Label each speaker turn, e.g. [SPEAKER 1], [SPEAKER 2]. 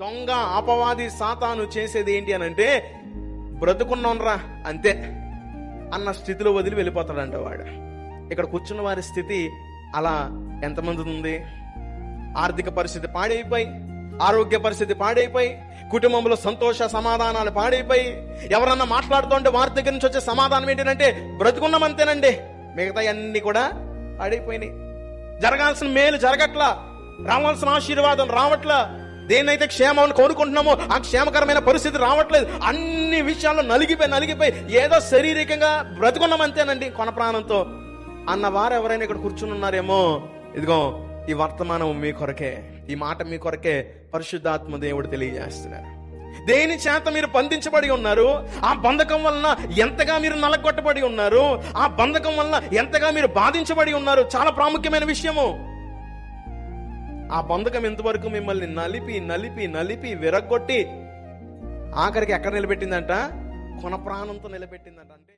[SPEAKER 1] దొంగ అపవాది సాతాను చేసేది ఏంటి అని అంటే బ్రతుకున్నాంరా అంతే అన్న స్థితిలో వదిలి వెళ్ళిపోతాడంట వాడు. ఇక్కడ కూర్చున్న వారి స్థితి అలా ఎంతమంది ఉంది? ఆర్థిక పరిస్థితి పాడైపోయి ఆరోగ్య పరిస్థితి పాడైపోయి కుటుంబంలో సంతోష సమాధానాలు పాడైపోయి ఎవరన్నా మాట్లాడుతుంటే వారి దగ్గర నుంచి వచ్చే సమాధానం ఏంటంటే బ్రతుకున్నామంతేనండి మిగతా అన్ని కూడా పాడైపోయినాయి. జరగాల్సిన మేలు జరగట్లా రావాల్సిన ఆశీర్వాదం రావట్లా దేన్నైతే క్షేమం కోరుకుంటున్నామో ఆ క్షేమకరమైన పరిస్థితి రావట్లేదు. అన్ని విషయాల్లో నలిగిపోయి నలిగిపోయి ఏదో శారీరకంగా బ్రతుకున్నామంతేనండి కొన ప్రాణంతో. అన్న వారు ఎవరైనా ఇక్కడ కూర్చుని ఉన్నారేమో ఇదిగో ఈ వర్తమానం మీ కొరకే ఈ మాట మీ కొరకే పరిశుద్ధాత్మ దేవుడు తెలియజేస్తున్నారు దేని చేత మీరు బంధించబడి ఉన్నారు ఆ బంధకం వలన ఎంతగా మీరు నలగొట్టబడి ఉన్నారు ఆ బంధకం వలన ఎంతగా మీరు బాధించబడి ఉన్నారు చాలా ప్రాముఖ్యమైన విషయము. ఆ బంధకం ఎంతవరకు మిమ్మల్ని నలిపి నలిపి నలిపి విరగొట్టి ఆఖరికి ఎక్కడ నిలబెట్టిందంట? కొన ప్రాణంతో నిలబెట్టిందంట. అంటే